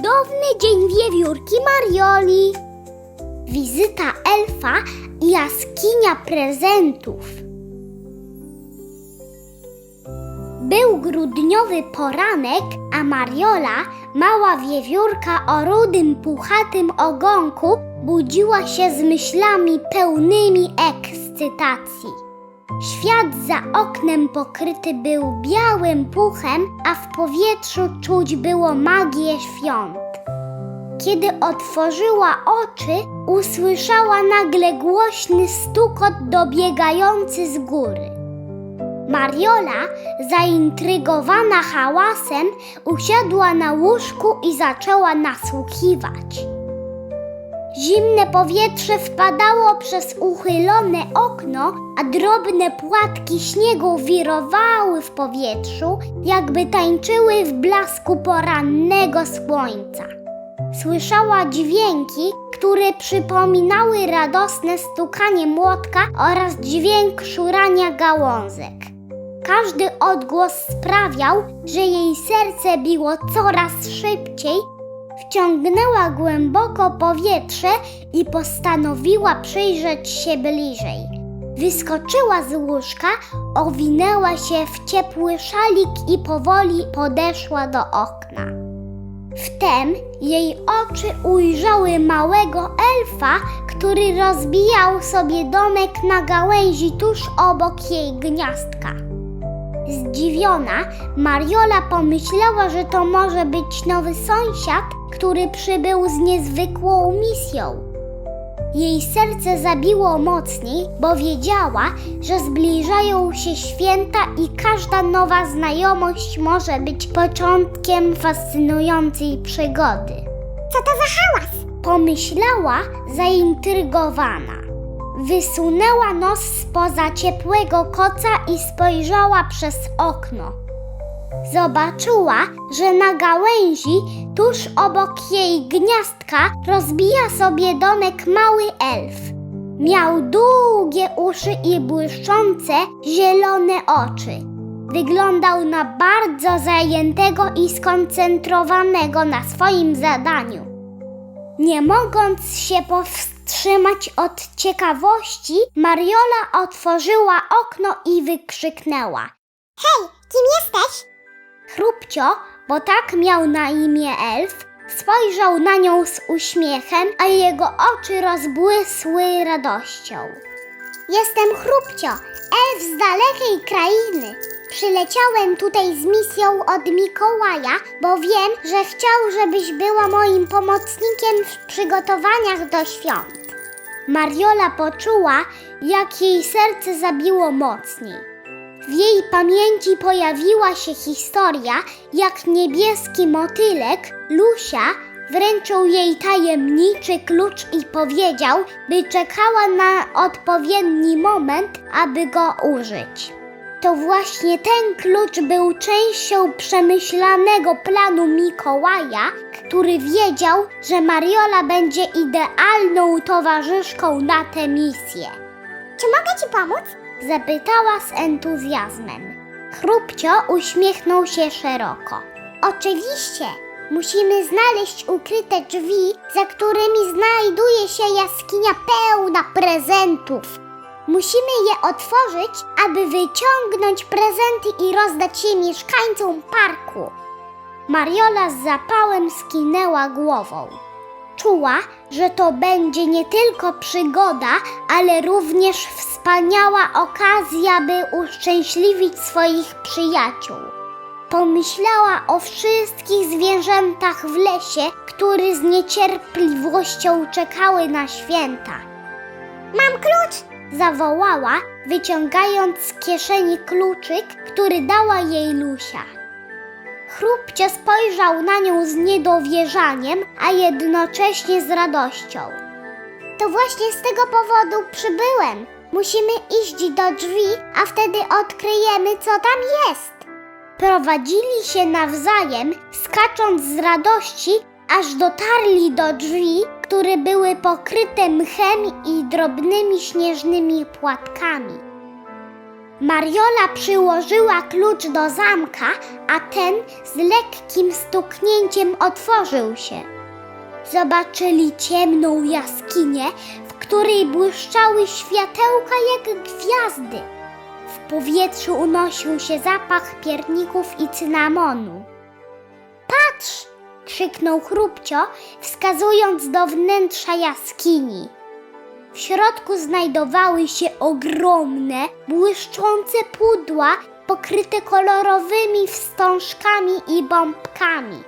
cudowny dzień wiewiórki Marioli. Wizyta elfa i jaskinia prezentów. Był grudniowy poranek, a Mariola, mała wiewiórka o rudym, puchatym ogonku, budziła się z myślami pełnymi ekscytacji. Świat za oknem pokryty był białym puchem, a w powietrzu czuć było magię świąt. Kiedy otworzyła oczy, usłyszała nagle głośny stukot dobiegający z góry. Mariola, zaintrygowana hałasem, usiadła na łóżku i zaczęła nasłuchiwać. Zimne powietrze wpadało przez uchylone okno, a drobne płatki śniegu wirowały w powietrzu, jakby tańczyły w blasku porannego słońca. Słyszała dźwięki, które przypominały radosne stukanie młotka oraz dźwięk szurania gałązek. Każdy odgłos sprawiał, że jej serce biło coraz szybciej, wciągnęła głęboko powietrze i postanowiła przyjrzeć się bliżej. Wyskoczyła z łóżka, owinęła się w ciepły szalik i powoli podeszła do okna. Wtem jej oczy ujrzały małego elfa, który rozbijał sobie domek na gałęzi tuż obok jej gniazdka. Zdziwiona, Mariola pomyślała, że to może być nowy sąsiad, który przybył z niezwykłą misją. Jej serce zabiło mocniej, bo wiedziała, że zbliżają się święta i każda nowa znajomość może być początkiem fascynującej przygody. Co to za hałas? Pomyślała zaintrygowana. Wysunęła nos spoza ciepłego koca i spojrzała przez okno. Zobaczyła, że na gałęzi tuż obok jej gniazdka rozbija sobie domek mały elf. Miał długie uszy i błyszczące zielone oczy. Wyglądał na bardzo zajętego i skoncentrowanego na swoim zadaniu. Nie mogąc się powstrzymać od ciekawości, Mariola otworzyła okno i wykrzyknęła: Hej, kim jesteś? Chrupcio, bo tak miał na imię elf, spojrzał na nią z uśmiechem, a jego oczy rozbłysły radością. Jestem Chrupcio, elf z dalekiej krainy. Przyleciałem tutaj z misją od Mikołaja, bo wiem, że chciał, żebyś była moim pomocnikiem w przygotowaniach do świąt. Mariola poczuła, jak jej serce zabiło mocniej. W jej pamięci pojawiła się historia, jak niebieski motylek, Lusia, wręczył jej tajemniczy klucz i powiedział, by czekała na odpowiedni moment, aby go użyć. To właśnie ten klucz był częścią przemyślanego planu Mikołaja, który wiedział, że Mariola będzie idealną towarzyszką na tę misję. Czy mogę ci pomóc? Zapytała z entuzjazmem. Chrupcio uśmiechnął się szeroko. Oczywiście. Musimy znaleźć ukryte drzwi, za którymi znajduje się jaskinia pełna prezentów. Musimy je otworzyć, aby wyciągnąć prezenty i rozdać je mieszkańcom parku. Mariola z zapałem skinęła głową. Czuła, że to będzie nie tylko przygoda, ale również wspaniała okazja, by uszczęśliwić swoich przyjaciół. Pomyślała o wszystkich zwierzętach w lesie, które z niecierpliwością czekały na święta. Mam klucz! Zawołała, wyciągając z kieszeni kluczyk, który dała jej Lusia. Chrupcio spojrzał na nią z niedowierzaniem, a jednocześnie z radością. To właśnie z tego powodu przybyłem. Musimy iść do drzwi, a wtedy odkryjemy, co tam jest. Prowadzili się nawzajem, skacząc z radości, aż dotarli do drzwi, które były pokryte mchem i drobnymi śnieżnymi płatkami. Mariola przyłożyła klucz do zamka, a ten z lekkim stuknięciem otworzył się. Zobaczyli ciemną jaskinię, w której błyszczały światełka jak gwiazdy. W powietrzu unosił się zapach pierników i cynamonu. Patrz! krzyknął chrupcio, wskazując do wnętrza jaskini. W środku znajdowały się ogromne, błyszczące pudła pokryte kolorowymi wstążkami i bombkami.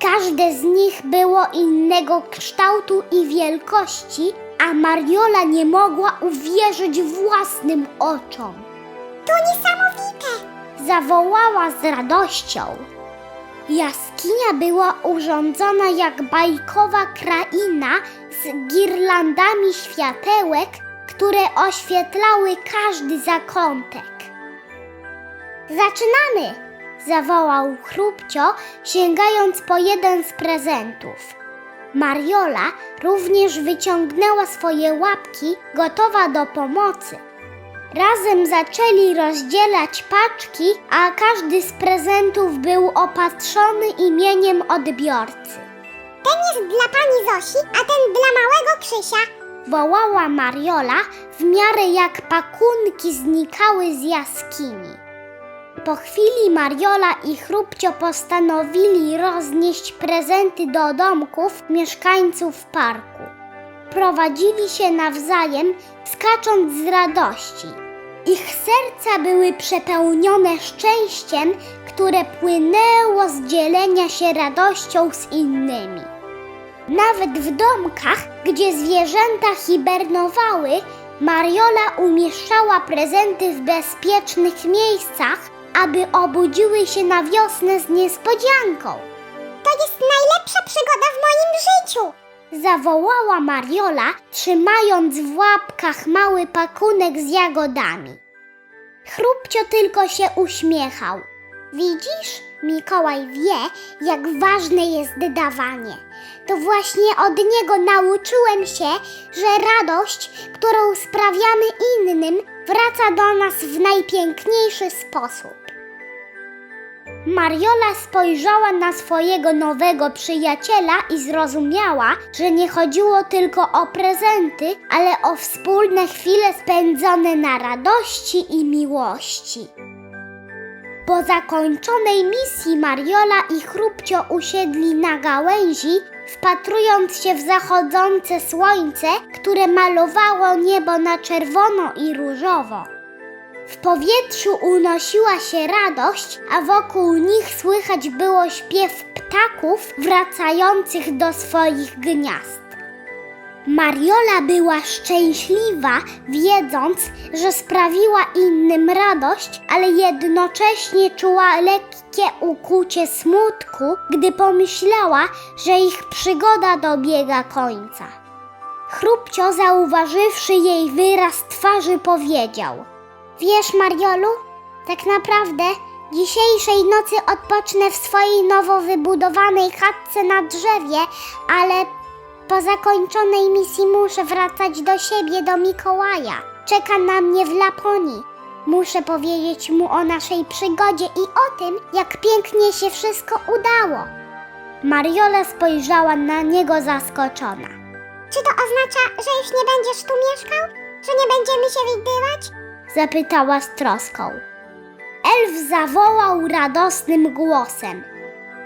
Każde z nich było innego kształtu i wielkości, a Mariola nie mogła uwierzyć własnym oczom. To niesamowite! Zawołała z radością. Jaskinia była urządzona jak bajkowa kraina z girlandami światełek, które oświetlały każdy zakątek. Zaczynamy! zawołał chrupcio, sięgając po jeden z prezentów. Mariola również wyciągnęła swoje łapki, gotowa do pomocy. Razem zaczęli rozdzielać paczki, a każdy z prezentów był opatrzony imieniem odbiorcy. Ten jest dla pani Zosi, a ten dla małego Krzysia. Wołała Mariola, w miarę jak pakunki znikały z jaskini. Po chwili Mariola i Chrupcio postanowili roznieść prezenty do domków mieszkańców parku. Prowadzili się nawzajem, skacząc z radości. Ich serca były przepełnione szczęściem, które płynęło z dzielenia się radością z innymi. Nawet w domkach, gdzie zwierzęta hibernowały, Mariola umieszczała prezenty w bezpiecznych miejscach, aby obudziły się na wiosnę z niespodzianką. To jest najlepsza przygoda w moim życiu. Zawołała Mariola, trzymając w łapkach mały pakunek z jagodami. Chrupcio tylko się uśmiechał. Widzisz, Mikołaj wie, jak ważne jest dawanie. To właśnie od niego nauczyłem się, że radość, którą sprawiamy innym, wraca do nas w najpiękniejszy sposób. Mariola spojrzała na swojego nowego przyjaciela i zrozumiała, że nie chodziło tylko o prezenty, ale o wspólne chwile spędzone na radości i miłości. Po zakończonej misji Mariola i Chrupcio usiedli na gałęzi, wpatrując się w zachodzące słońce, które malowało niebo na czerwono i różowo. W powietrzu unosiła się radość, a wokół nich słychać było śpiew ptaków wracających do swoich gniazd. Mariola była szczęśliwa, wiedząc, że sprawiła innym radość, ale jednocześnie czuła lekkie ukucie smutku, gdy pomyślała, że ich przygoda dobiega końca. Chrupcio, zauważywszy jej wyraz twarzy, powiedział: Wiesz, Mariolu, tak naprawdę dzisiejszej nocy odpocznę w swojej nowo wybudowanej chatce na drzewie, ale po zakończonej misji muszę wracać do siebie, do Mikołaja. Czeka na mnie w Laponii. Muszę powiedzieć mu o naszej przygodzie i o tym, jak pięknie się wszystko udało. Mariola spojrzała na niego zaskoczona. Czy to oznacza, że już nie będziesz tu mieszkał? Że nie będziemy się widywać? Zapytała z troską. Elf zawołał radosnym głosem.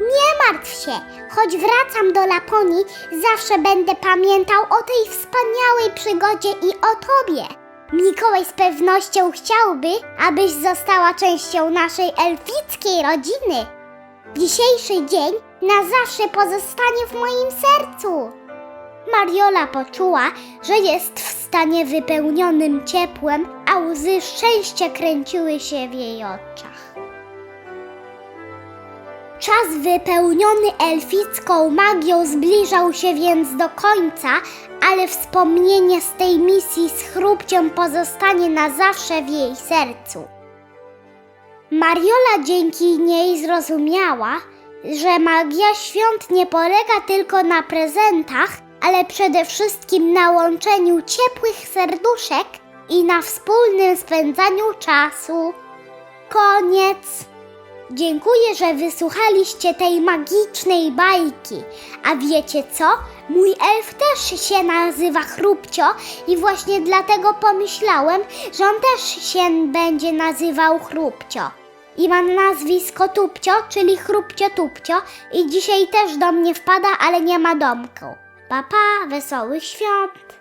Nie martw się, choć wracam do Laponii, zawsze będę pamiętał o tej wspaniałej przygodzie i o tobie. Mikołaj z pewnością chciałby, abyś została częścią naszej elfickiej rodziny. Dzisiejszy dzień na zawsze pozostanie w moim sercu. Mariola poczuła, że jest w stanie wypełnionym ciepłem, a łzy szczęścia kręciły się w jej oczach. Czas wypełniony elficką magią zbliżał się więc do końca, ale wspomnienie z tej misji z chrupciem pozostanie na zawsze w jej sercu. Mariola dzięki niej zrozumiała, że magia świąt nie polega tylko na prezentach, ale przede wszystkim na łączeniu ciepłych serduszek i na wspólnym spędzaniu czasu. Koniec. Dziękuję, że wysłuchaliście tej magicznej bajki. A wiecie co? Mój elf też się nazywa Chrupcio i właśnie dlatego pomyślałem, że on też się będzie nazywał Chrupcio. I mam nazwisko Tupcio, czyli Chrupcio Tupcio i dzisiaj też do mnie wpada, ale nie ma domku. Papa, wesołych świąt!